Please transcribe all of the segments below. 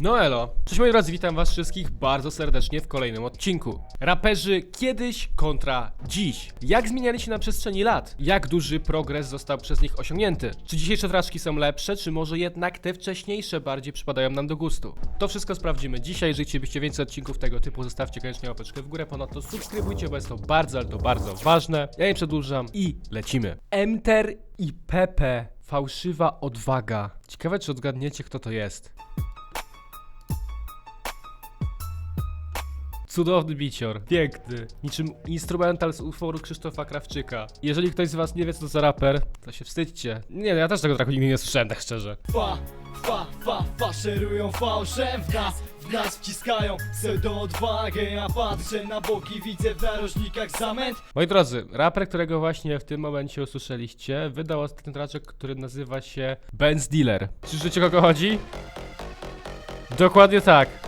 No elo. Cześć moi drodzy, witam was wszystkich bardzo serdecznie w kolejnym odcinku. Raperzy kiedyś kontra dziś. Jak zmieniali się na przestrzeni lat? Jak duży progres został przez nich osiągnięty? Czy dzisiejsze fraszki są lepsze, czy może jednak te wcześniejsze bardziej przypadają nam do gustu? To wszystko sprawdzimy dzisiaj. Jeżeli chcielibyście więcej odcinków tego typu, zostawcie koniecznie łapeczkę w górę. Ponadto subskrybujcie, bo jest to bardzo, ale to bardzo ważne. Ja nie przedłużam i lecimy. Enter i Pepe. Fałszywa odwaga. Ciekawe, czy odgadniecie, kto to jest. Cudowny bicior, piękny, niczym instrumental z utworu Krzysztofa Krawczyka. Jeżeli ktoś z was nie wie co to za raper, to się wstydźcie. Nie, no ja też tego traku nigdy nie słyszałem, tak szczerze. Fa, fa, fa, faszerują fałszem w nas, w nas wciskają pseudo odwagę Ja patrzę na boki, widzę w narożnikach zamęt Moi drodzy, raper, którego właśnie w tym momencie usłyszeliście, wydał ostatni traczek, który nazywa się Benz Dealer. Czy o kogo chodzi? Dokładnie tak.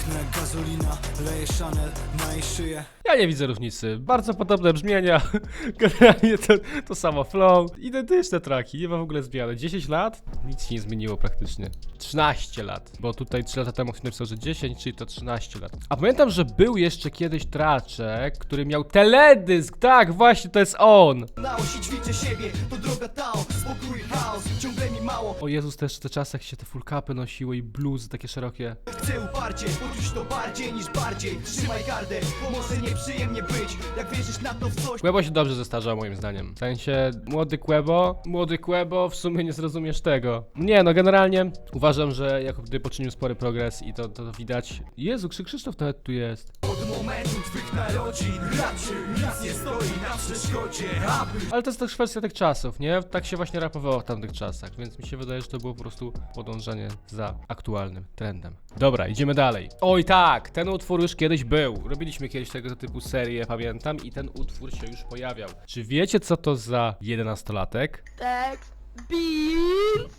Pachnę gazolina, leje Chanel na jej szyję Ja nie widzę różnicy. Bardzo podobne brzmienia. Generalnie to, to samo flow. Identyczne traki, nie ma w ogóle zmiany. 10 lat? Nic się nie zmieniło praktycznie. 13 lat. Bo tutaj 3 lata temu ktoś napisał, że 10, czyli to 13 lat. A pamiętam, że był jeszcze kiedyś traczek, który miał teledysk. Tak, właśnie to jest on. Nało się ćwiczę siebie, to droga Tao Spokój, chaos, ciągle mi mało O Jezus, też te czasy jak się te full capy nosiło i bluzy takie szerokie. Chcę uparcie, poczuć to bardziej niż bardziej Trzymaj gardę, może nieprzyjemnie być Jak wierzysz na to w coś Quebo się dobrze zestarzał moim zdaniem. W sensie, młody Quebo, młody Quebo, w sumie nie zrozumiesz tego. Nie, no generalnie uważam, że jako gdy poczynił spory progres i to, to widać. Jezu, Krzy Krzysztof nawet tu jest. Od momentu twych narodzin Raczej nic nie stoi na przeszkodzie Aby Ale to jest też kwestia tych czasów, nie? Tak się właśnie rapowało w tamtych czasach, więc mi się wydaje, że to było po prostu podążanie za aktualnym trendem. Dobra, idziemy dalej. Oj tak, ten utwór już kiedyś był. Robiliśmy kiedyś tego typu serię, pamiętam, i ten utwór się już pojawiał. Czy wiecie, co to za jedenastolatek? Tekst, beat,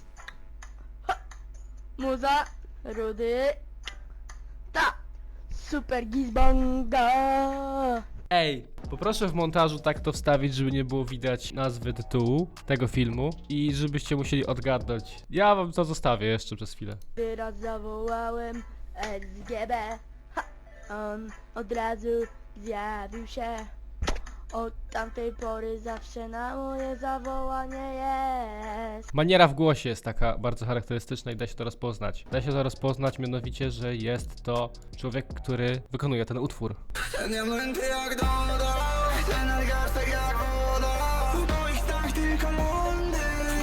ha, muza, rudy, ta, super gizbanga. Ej, poproszę w montażu tak to wstawić, żeby nie było widać nazwy tytułu tego filmu i żebyście musieli odgadnąć. Ja wam to zostawię jeszcze przez chwilę. Wyraz zawołałem SGB, ha, on od razu zjawił się. Od tamtej pory zawsze na moje zawołanie jest. Maniera w głosie jest taka bardzo charakterystyczna i da się to rozpoznać. Da się to rozpoznać mianowicie, że jest to człowiek, który wykonuje ten utwór. Ten diamenty jak doda, ten nadgarstek jak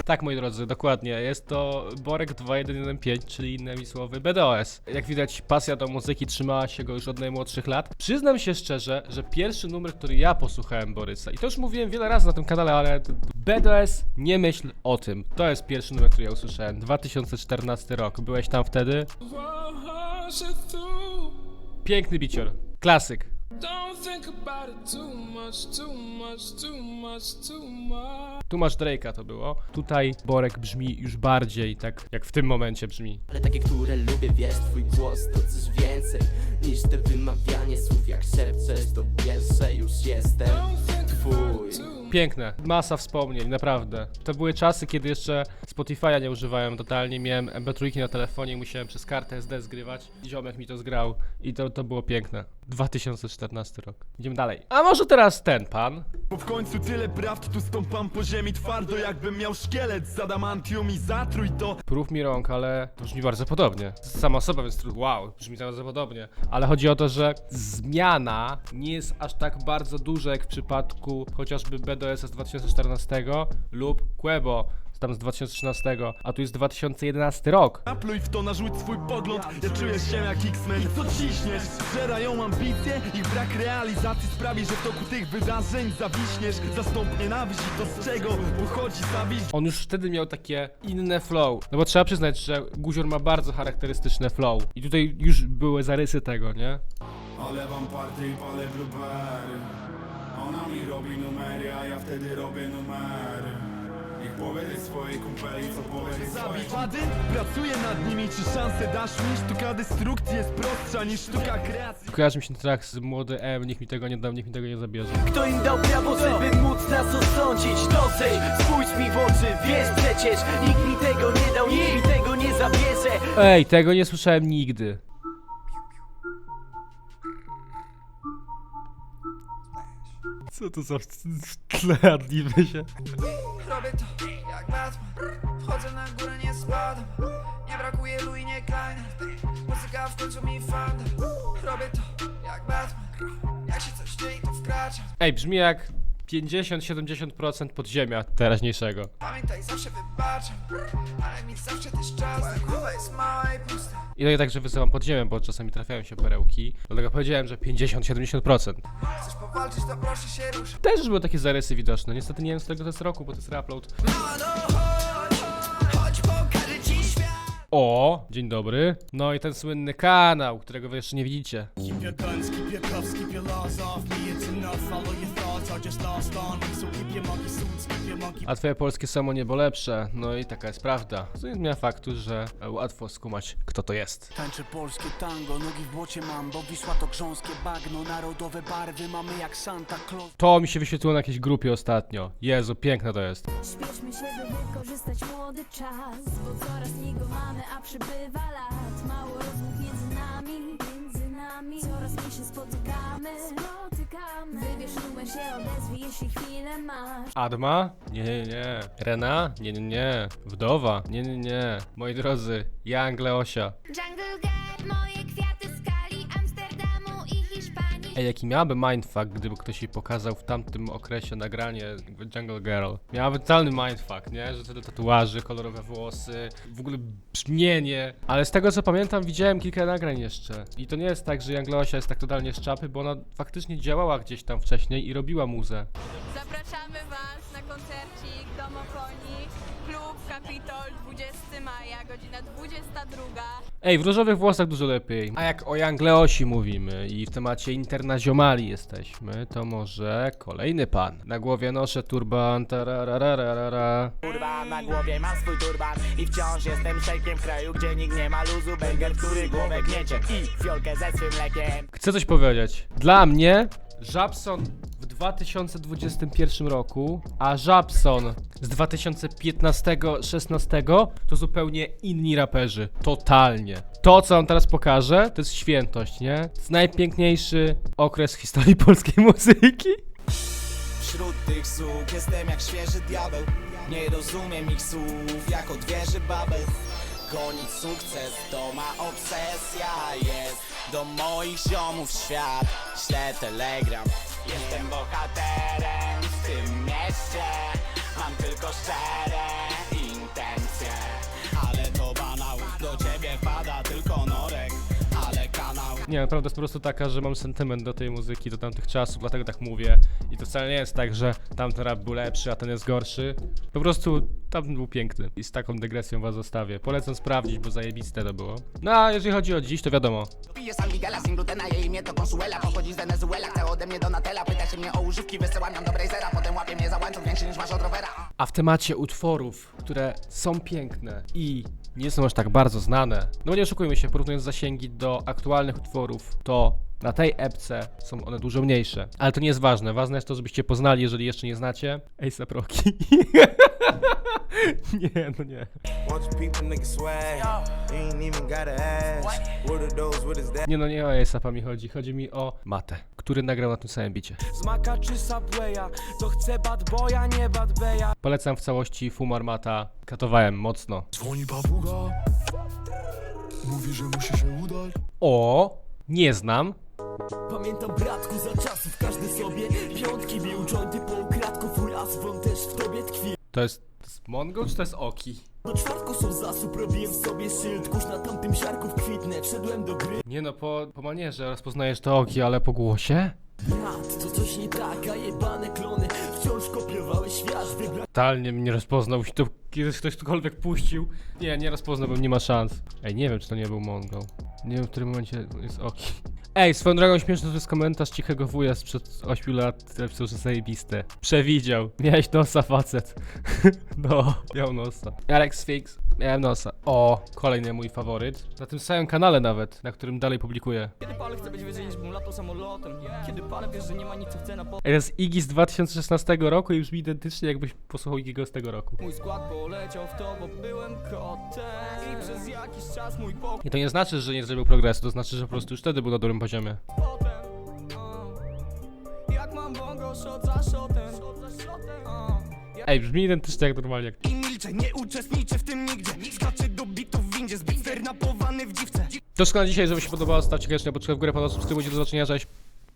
Tak, moi drodzy, dokładnie. Jest to Borek 2115, czyli innymi słowy BDOS. Jak widać, pasja do muzyki trzymała się go już od najmłodszych lat. Przyznam się szczerze, że pierwszy numer, który ja posłuchałem Borysa, i to już mówiłem wiele razy na tym kanale, ale BDOS, nie myśl o tym. To jest pierwszy numer, który ja usłyszałem. 2014 rok. Byłeś tam wtedy? Piękny bicior. Klasyk. Don't think about it too much, too much, too much, too much. Tu masz Drake'a to było. Tutaj Borek brzmi już bardziej tak, jak w tym momencie brzmi. Ale takie, które lubię, wiesz, twój głos to coś więcej Niż te wymawianie słów jak szepczesz, to wiesz, że już jestem twój Piękne, masa wspomnień, naprawdę. To były czasy, kiedy jeszcze Spotify'a nie używałem totalnie, miałem MP3 na telefonie i musiałem przez kartę SD zgrywać. Ziomek mi to zgrał i to, to było piękne. 2014 rok. Idziemy dalej. A może teraz ten pan? Bo w końcu tyle prawd tu stąpam po ziemi twardo Jakbym miał szkielet z adamantium i zatrój to Prób mi rąk, ale to brzmi bardzo podobnie. Sama osoba, więc tru- wow, brzmi bardzo podobnie. Ale chodzi o to, że zmiana nie jest aż tak bardzo duża jak w przypadku chociażby BDS z 2014 lub Quebo tam z 2013, a tu jest 2011 rok. Napluj w to, narzuć swój pogląd Ja czuję się jak X-Men I co ciśniesz? Ambicje Ich brak realizacji sprawi, że w toku tych wydarzeń zawiśniesz Zastąp nienawiść i to z czego pochodzi zawiść On już wtedy miał takie inne flow. No bo trzeba przyznać, że Guzior ma bardzo charakterystyczne flow. I tutaj już były zarysy tego, nie? Olewam party i palę blueberry Ona mi robi numery, a ja wtedy robię numery Niech powiedzieć swojej kumpeli, co powiedzieć swojej Wady? Pracuję nad nimi, czy szansę dasz mi? Sztuka destrukcji jest prostsza niż sztuka kreacji Kojarzy mi się ten track z młody M, niech mi tego nie da, niech mi tego nie zabierze. Kto im dał prawo, żeby móc nas osądzić? Dosyć, spójrz mi w oczy, wiesz przecież Nikt mi tego nie dał, nikt mi tego nie zabierze Ej, tego nie słyszałem nigdy. Co to za w tle adliby się? Robię to jak Batman. Wchodzę na górę, nie spadam. Nie brakuje Louis, nie Kleina Muzyka w końcu mi fanda Robię to jak Batman. Jak się coś dzieje, to wkraczam. Ej, brzmi jak 50-70% podziemia teraźniejszego. Pamiętaj, zawsze wybaczam Ale mi zawsze też czas Ta głowa jest mała i to nie tak, że wysyłam podziemiem, bo czasami trafiają się perełki. Dlatego powiedziałem, że 50-70%. Chcesz powalczyć, to proszę się rusz Też już były takie zarysy widoczne. Niestety nie wiem z tego to jest roku, bo to jest upload. Mamo, chodź, O, dzień dobry. No i ten słynny kanał, którego wy jeszcze nie widzicie. Keep your guns, keep your cuffs, keep your laws off me It's enough, follow your thoughts are just lost on me So keep your monkey suits, keep your monkey A twoje polskie samo niebo lepsze. No i taka jest prawda. Co nie zmienia faktu, że łatwo skumać, kto to jest. Tańczę polskie tango, nogi w błocie mam, bo Wisła to grząskie bagno, narodowe barwy mamy jak Santa Claus. To mi się wyświetliło na jakiejś grupie ostatnio. Jezu, piękne to jest. Śpieszmy się, by wykorzystać młody czas Bo coraz mniej go mamy, a przybywa lat Mało rozmów między nami, między nami Coraz mniej się spotykamy, spotykamy Wybierz numer, się odezwij, jeśli chwilę masz Adma? Nie, nie, nie. Rena? Nie, nie, nie. Wdowa? Nie, nie, nie. Moi drodzy, Young Leosia. Jungle Girl, moje kwiaty Ej, jaki miałaby mindfuck, gdyby ktoś jej pokazał w tamtym okresie nagranie Jungle Girl. Miałaby totalny mindfuck, nie? Że tyle tatuaży, kolorowe włosy, w ogóle brzmienie. Ale z tego co pamiętam, widziałem kilka nagrań jeszcze. I to nie jest tak, że Young Leosia jest tak totalnie z czapy, bo ona faktycznie działała gdzieś tam wcześniej i robiła muzę. Zapraszamy Was na koncercik Domokoni Klub Kapitol 20 maja, godzina 22 Ej, w różowych włosach dużo lepiej. A jak o Young Leosi mówimy i w temacie internaziomali jesteśmy, to może kolejny pan. Na głowie noszę turban, tararararara. Kurwa, na głowie mam swój turban I wciąż jestem szejkiem w kraju, gdzie nikt nie ma luzu Banger, który głowę gniecie I fiolkę ze swym mlekiem Chcę coś powiedzieć. Dla mnie Żabson 2021 roku, a Żabson z 2015-16 to zupełnie inni raperzy. Totalnie. To, co on teraz pokaże, to jest świętość, nie? To jest najpiękniejszy okres w historii polskiej muzyki. Wśród tych sług jestem jak świeży diabeł Nie rozumiem ich słów, jak odwierzy babel Gonić sukces to ma obsesja jest Do moich ziomów świat Ślę telegram. Jestem bohaterem w tym mieście. Mam tylko szczere Nie, prawda jest po prostu taka, że mam sentyment do tej muzyki, do tamtych czasów, dlatego tak mówię. I to wcale nie jest tak, że tamten rap był lepszy, a ten jest gorszy. Po prostu tamten był piękny. I z taką dygresją was zostawię. Polecam sprawdzić, bo zajebiste to było. No a jeżeli chodzi o dziś, to wiadomo. Piję San Miguela, sin glutena, jej imię to Consuela Pochodzi z Wenezuela, chce ode mnie Donatella Pyta się mnie o używki, wysyłam ją do Brazera Potem łapie mnie za łańcuch, większy niż masz od rowera A w temacie utworów, które są piękne i nie są aż tak bardzo znane, no nie oszukujmy się, porównując zasięgi do aktualnych utworów, to na tej epce są one dużo mniejsze. Ale to nie jest ważne. Ważne jest to, żebyście poznali, jeżeli jeszcze nie znacie. Ace Proki. nie, no nie. Nie no, nie o ASAPa mi chodzi. Chodzi mi o Matę, który nagrał na tym samym bicie. Smaka czy Subwaya, to chcę bad boya, nie bad beja Polecam w całości Fumar Mata. Katowałem mocno. Dzwoni papuga Mówi, że musi się udać O, nie znam. Pamiętam bratku za czasów każdy sobie Piątki bił jointy po ukradku Full asfon też w tobie tkwi To jest, to jest Mongo czy to jest Oki? Do czwartku są zasób, robiłem sobie szyld Kurz na tamtym w kwitnę, wszedłem do gry. Nie no, po, po manierze rozpoznajesz to Oki, ale po głosie? Brat, to coś nie tak, a jebane klony Totalnie mnie rozpoznał, jeśli to kiedyś ktoś cokolwiek puścił. Nie, nie rozpoznałbym, nie ma szans. Ej, nie wiem, czy to nie był Mongo. Nie wiem, w którym momencie jest Oki. Ej, swoją drogą śmieszny to jest komentarz cichego wuja sprzed 8 lat, napisał, że zajebiste. Przewidział. Miałeś nosa, facet. no, miał nosa. Alex Fix. Miałem nosa. O, kolejny mój faworyt. Na tym samym kanale nawet, na którym dalej publikuję. Kiedy palę chcę być wyżej niż bym latał samolotem Kiedy palę wiesz, że nie ma nic co chce na po... Ej, To jest Iggy z 2016 roku i brzmi identycznie jakbyś posłuchał Iggy'ego z tego roku. Mój skład poleciał w to, bo byłem kotem I przez jakiś czas mój pokój I to nie znaczy, że nie zrobił progresu, to znaczy, że po prostu już wtedy był na dobrym poziomie. potem uh. Jak mam bongo, shot za shotem uh. Ej, brzmi identycznie jak normalnie. I milczę, nie uczestniczę w tym nigdzie Skaczę do bitów w windzie, zbyt napowany w dziwce na dzisiaj, żeby się podobało, stawcie pod w górę, pod subskrybujcie, do zobaczenia, cześć.